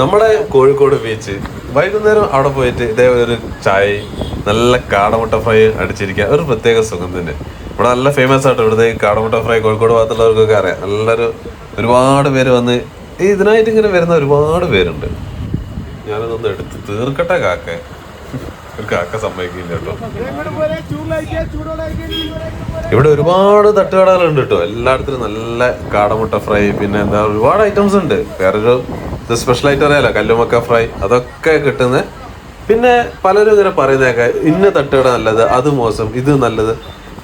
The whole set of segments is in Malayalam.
നമ്മുടെ കോഴിക്കോട് ബീച്ച് വൈകുന്നേരം അവിടെ പോയിട്ട് ഇതേപോലെ ഒരു ചായ നല്ല കാടമുട്ട ഫ്രൈ അടിച്ചിരിക്കുക. ഒരു പ്രത്യേക സുഖം തന്നെ. ഇവിടെ നല്ല ഫേമസ് ആയിട്ട് ഇവിടുത്തെ കാടമുട്ട ഫ്രൈ കോഴിക്കോട് ഭാഗത്തുള്ളവർക്കൊക്കെ അറിയാം. നല്ലൊരു ഒരുപാട് പേര് വന്ന് ഇതിനായിട്ട് ഇങ്ങനെ വരുന്ന ഒരുപാട് പേരുണ്ട്. ഞാനതൊന്ന് എടുത്ത് തീർക്കട്ടെ കാക്ക. ഒരു കാക്ക സമ്മതിക്കില്ല കേട്ടോ. ഇവിടെ ഒരുപാട് തട്ടുകടകളുണ്ട് കേട്ടോ. എല്ലായിടത്തിലും നല്ല കാടമുട്ട ഫ്രൈ പിന്നെ എന്താ ഒരുപാട് ഐറ്റംസ് ഉണ്ട്. വേറൊരു ഇത് സ്പെഷ്യൽ ആയിട്ട് അറിയാലോ കല്ലുമക്ക ഫ്രൈ അതൊക്കെ കിട്ടുന്ന. പിന്നെ പലരും ഇങ്ങനെ പറയുന്നേക്ക ഇന്ന തട്ടുകട നല്ലത് അത് മോശം ഇത് നല്ലത്.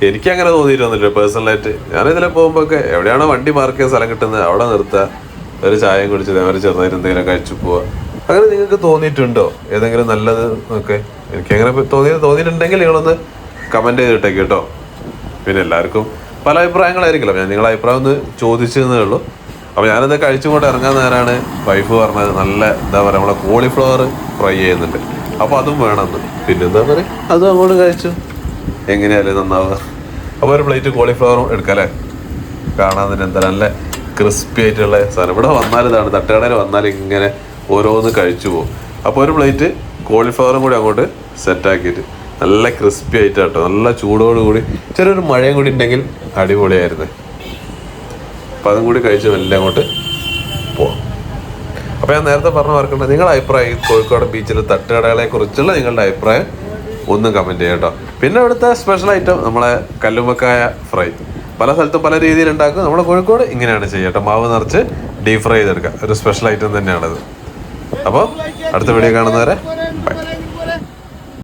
എനിക്ക് അങ്ങനെ തോന്നിയിട്ടൊന്നുമില്ല പേഴ്സണലായിട്ട് ഞാൻ ഇതിലെ പോകുമ്പോൾ ഒക്കെ എവിടെയാണോ വണ്ടി പാർക്ക് ചെയ്യാൻ സ്ഥലം കിട്ടുന്നത് അവിടെ നിർത്തുക ഒരു ചായ കുടിച്ച് ഒരു ചെറുതായിട്ട് എന്തെങ്കിലും കഴിച്ചു പോവുക അങ്ങനെ നിങ്ങൾക്ക് തോന്നിയിട്ടുണ്ടോ? ഏതെങ്കിലും നല്ലത് ഒക്കെ? എനിക്ക് അങ്ങനെ തോന്നി തോന്നിയിട്ടുണ്ടെങ്കിൽ നിങ്ങളൊന്ന് കമന്റ് ചെയ്തിട്ടേക്ക് കേട്ടോ. പിന്നെ എല്ലാവർക്കും പല അഭിപ്രായങ്ങളായിരിക്കില്ല ഞാൻ നിങ്ങളുടെ അഭിപ്രായം ഒന്ന് ചോദിച്ചതേ ഉള്ളൂ. അപ്പോൾ ഞാനത് കഴിച്ചുകൊണ്ട് ഇറങ്ങാൻ നേരമാണ് വൈഫ് പറഞ്ഞത് നല്ല എന്താ പറയുക നമ്മളെ കോളിഫ്ലവർ ഫ്രൈ ചെയ്യുന്നുണ്ട്. അപ്പോൾ അതും വേണമെന്ന്. പിന്നെന്താ പറയുക അതും അങ്ങോട്ട് കഴിച്ചു. എങ്ങനെയല്ലേ നന്നാവുക. അപ്പോൾ ഒരു പ്ലേറ്റ് കോളിഫ്ലവറും എടുക്കാം അല്ലേ കാണാൻ തന്നെ എന്താ നല്ല ക്രിസ്പി ആയിട്ടുള്ള സാധനം. ഇവിടെ വന്നാൽ ഇതാണ് തട്ടുകടയിൽ വന്നാൽ ഇങ്ങനെ ഓരോന്ന് കഴിച്ചു പോകും. അപ്പോൾ ഒരു പ്ലേറ്റ് കോളിഫ്ലവറും കൂടി അങ്ങോട്ട് സെറ്റാക്കിയിട്ട് നല്ല ക്രിസ്പി ആയിട്ട് കേട്ടോ നല്ല ചൂടോടുകൂടി ചെറിയൊരു മഴയും കൂടി ഉണ്ടെങ്കിൽ അടിപൊളിയായിരുന്നു. അപ്പം അതും കൂടി കഴിച്ച് മെല്ലെ അങ്ങോട്ട് പോവാം. അപ്പോൾ ഞാൻ നേരത്തെ പറഞ്ഞ മറക്കണ്ട നിങ്ങളുടെ അഭിപ്രായം ഈ കോഴിക്കോട് ബീച്ചിലെ തട്ടുകടകളെ കുറിച്ചുള്ള നിങ്ങളുടെ അഭിപ്രായം ഒന്നും കമന്റ് ചെയ്യാം കേട്ടോ. പിന്നെ ഇവിടുത്തെ സ്പെഷ്യൽ ഐറ്റം നമ്മളെ കല്ലുമ്മക്കായ ഫ്രൈ പല സ്ഥലത്തും പല രീതിയിൽ ഉണ്ടാക്കും. നമ്മുടെ കോഴിക്കോട് ഇങ്ങനെയാണ് ചെയ്യുക മാവ് നിറച്ച് ഡീപ് ഫ്രൈ ചെയ്തെടുക്കുക. ഒരു സ്പെഷ്യൽ ഐറ്റം തന്നെയാണത്. അപ്പോൾ അടുത്ത വീഡിയോ കാണുന്നവരെ ബൈ